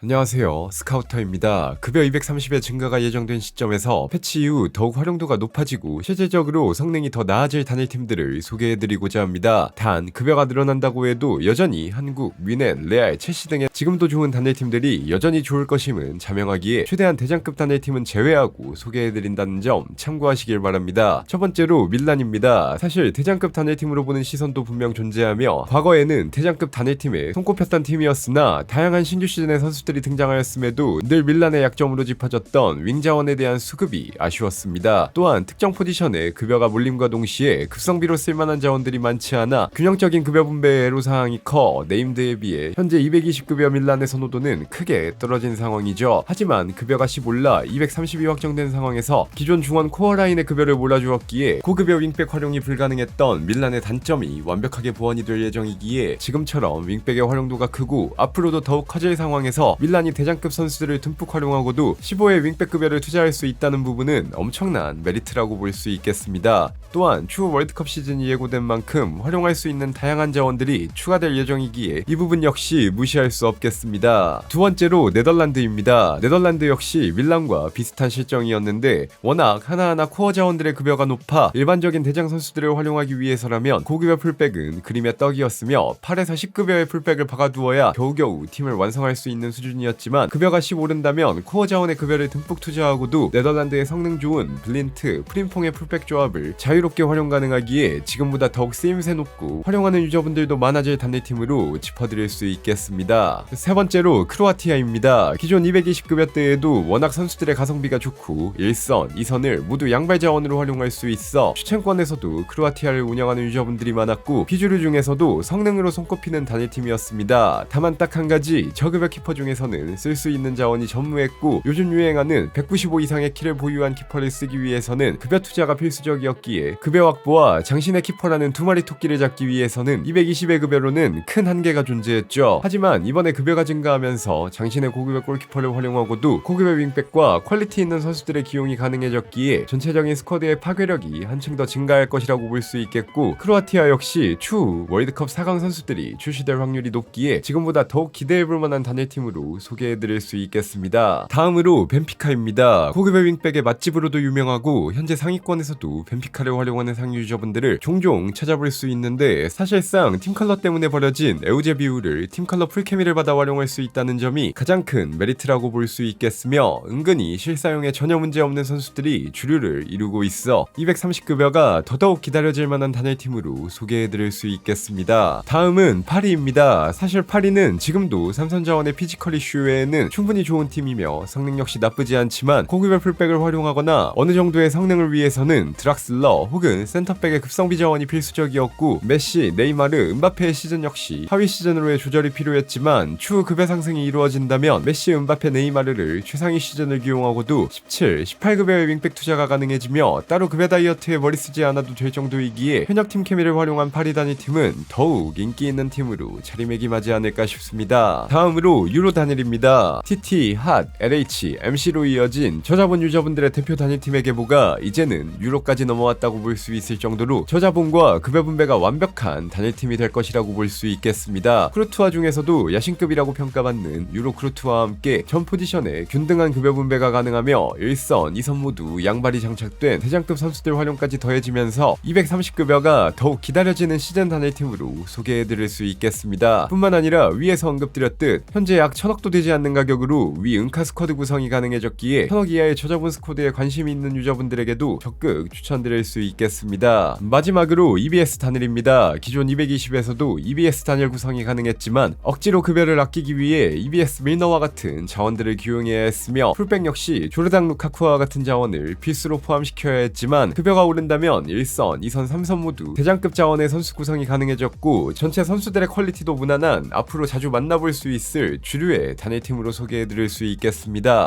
안녕하세요. 스카우터입니다. 급여 230의 증가가 예정된 시점에서 패치 이후 더욱 활용도가 높아지고 실질적으로 성능이 더 나아질 단일팀들을 소개해드리고자 합니다. 단, 급여가 늘어난다고 해도 여전히 한국, 미넨, 레알, 첼시 등의 지금도 좋은 단일팀들이 여전히 좋을 것임은 자명하기에 최대한 대장급 단일팀은 제외하고 소개해드린다는 점 참고하시길 바랍니다. 첫 번째로 밀란입니다. 사실 대장급 단일팀으로 보는 시선도 분명 존재하며 과거에는 대장급 단일팀에 손꼽혔던 팀이었으나 다양한 신규 시즌의 선수 들이 등장하였음에도 늘 밀란의 약점으로 짚어졌던 윙 자원에 대한 수급이 아쉬웠습니다. 또한 특정 포지션에 급여가 몰림과 동시에 급성비로 쓸만한 자원들이 많지 않아 균형적인 급여 분배의 애로사항이 커 네임드에 비해 현재 220급여 밀란의 선호도는 크게 떨어진 상황이죠. 하지만 급여가 10올라 230이 확정된 상황에서 기존 중원 코어 라인의 급여를 몰아주었기에 고급여 윙백 활용이 불가능했던 밀란의 단점이 완벽하게 보완이 될 예정이기에 지금처럼 윙백의 활용도가 크고 앞으로도 더욱 커질 상황에서 밀란이 대장급 선수들을 듬뿍 활용하고도 15의 윙백 급여를 투자할 수 있다는 부분은 엄청난 메리트라고 볼 수 있겠습니다. 또한 추후 월드컵 시즌이 예고된 만큼 활용할 수 있는 다양한 자원들이 추가될 예정이기에 이 부분 역시 무시할 수 없겠습니다. 두 번째로 네덜란드입니다. 네덜란드 역시 밀란과 비슷한 실정이었는데 워낙 하나하나 코어 자원들의 급여가 높아 일반적인 대장 선수들을 활용하기 위해서라면 고급여 풀백은 그림의 떡이었으며 8에서 10급여의 풀백을 박아두어야 겨우겨우 팀을 완성할 수 있는 수준 이었지만 급여가 10 오른다면 코어 자원의 급여를 듬뿍 투자하고도 네덜란드의 성능 좋은 블린트, 프림퐁의 풀백 조합을 자유롭게 활용 가능하기에 지금보다 더욱 쓰임새 높고 활용하는 유저분들도 많아질 단일팀으로 짚어드릴 수 있겠습니다. 세 번째로 크로아티아입니다. 기존 220급여 때에도 워낙 선수들의 가성비가 좋고 1선, 2선을 모두 양발 자원으로 활용할 수 있어 추천권에서도 크로아티아를 운영하는 유저분들이 많았고 비주류 중에서도 성능으로 손꼽히는 단일팀이었습니다. 다만 딱 한 가지 저급여 키퍼 중에서 는 쓸 수 있는 자원이 전무했고 요즘 유행하는 195 이상의 키를 보유한 키퍼를 쓰기 위해서는 급여 투자가 필수적이었기에 급여 확보와 장신의 키퍼라는 두 마리 토끼를 잡기 위해서는 220의 급여로는 큰 한계가 존재했죠. 하지만 이번에 급여가 증가하면서 장신의 고급여 골키퍼를 활용하고도 고급여 윙백과 퀄리티 있는 선수들의 기용이 가능해졌기에 전체적인 스쿼드의 파괴력이 한층 더 증가할 것이라고 볼 수 있겠고 크로아티아 역시 추후 월드컵 4강 선수들이 출시될 확률이 높기에 지금보다 더욱 기대해볼 만한 단일팀으로 소개해드릴 수 있겠습니다. 다음으로 벤피카입니다. 고급의 윙백의 맛집으로도 유명하고 현재 상위권에서도 벤피카를 활용하는 상위 유저분들을 종종 찾아볼 수 있는데 사실상 팀 컬러 때문에 버려진 에우제비우를 팀 컬러 풀케미를 받아 활용할 수 있다는 점이 가장 큰 메리트라고 볼 수 있겠으며 은근히 실사용에 전혀 문제 없는 선수들이 주류를 이루고 있어 230급여가 더더욱 기다려질 만한 단일팀으로 소개해드릴 수 있겠습니다. 다음은 파리입니다. 사실 파리는 지금도 삼선 자원의 피지컬 이슈 외에는 충분히 좋은 팀이며 성능 역시 나쁘지 않지만 고급의 풀백을 활용하거나 어느 정도의 성능을 위해서는 드락슬러 혹은 센터백의 급성비 자원이 필수적이었고 메시, 네이마르, 은바페의 시즌 역시 하위 시즌으로의 조절이 필요했지만 추후 급여 상승이 이루어진다면 메시, 은바페, 네이마르를 최상위 시즌을 기용하고도 17, 18급여의 윙백 투자가 가능해지며 따로 급여 다이어트에 머리 쓰지 않아도 될 정도이기에 현역 팀 케미를 활용한 파리 단위 팀은 더욱 인기 있는 팀으로 자리매김하지 않을까 싶습니다. 다음으로 유로 단 일입니다. TT, 핫, LH, MC로 이어진 저자본 유저분들의 대표 단일팀의 계보가 이제는 유로까지 넘어왔다고 볼 수 있을 정도로 저자본과 급여 분배가 완벽한 단일팀이 될 것이라고 볼 수 있겠습니다. 크루투아 중에서도 야신급이라고 평가받는 유로 크루투아와 함께 전 포지션에 균등한 급여 분배가 가능하며 1선, 2선 모두 양발이 장착된 대장급 선수들 활용까지 더해지면서 230급여가 더욱 기다려지는 시즌 단일팀으로 소개해드릴 수 있겠습니다. 뿐만 아니라 위에서 언급드렸듯 현재 약 천억도 되지 않는 가격으로 위 은카 스쿼드 구성이 가능해졌기에 천억 이하의 저자본 스쿼드에 관심이 있는 유저분들에게도 적극 추천드릴 수 있겠습니다. 마지막으로 EBS 단일입니다. 기존 220에서도 EBS 단일 구성이 가능했지만 억지로 급여를 아끼기 위해 EBS 밀너와 같은 자원들을 기용해야 했으며 풀백 역시 조르당 루카쿠와 같은 자원을 필수로 포함시켜야 했지만 급여가 오른다면 1선, 2선, 3선 모두 대장급 자원의 선수 구성이 가능해졌고 전체 선수들의 퀄리티도 무난한 앞으로 자주 만나볼 수 있을 주류의 단일팀으로 소개해드릴 수 있겠습니다.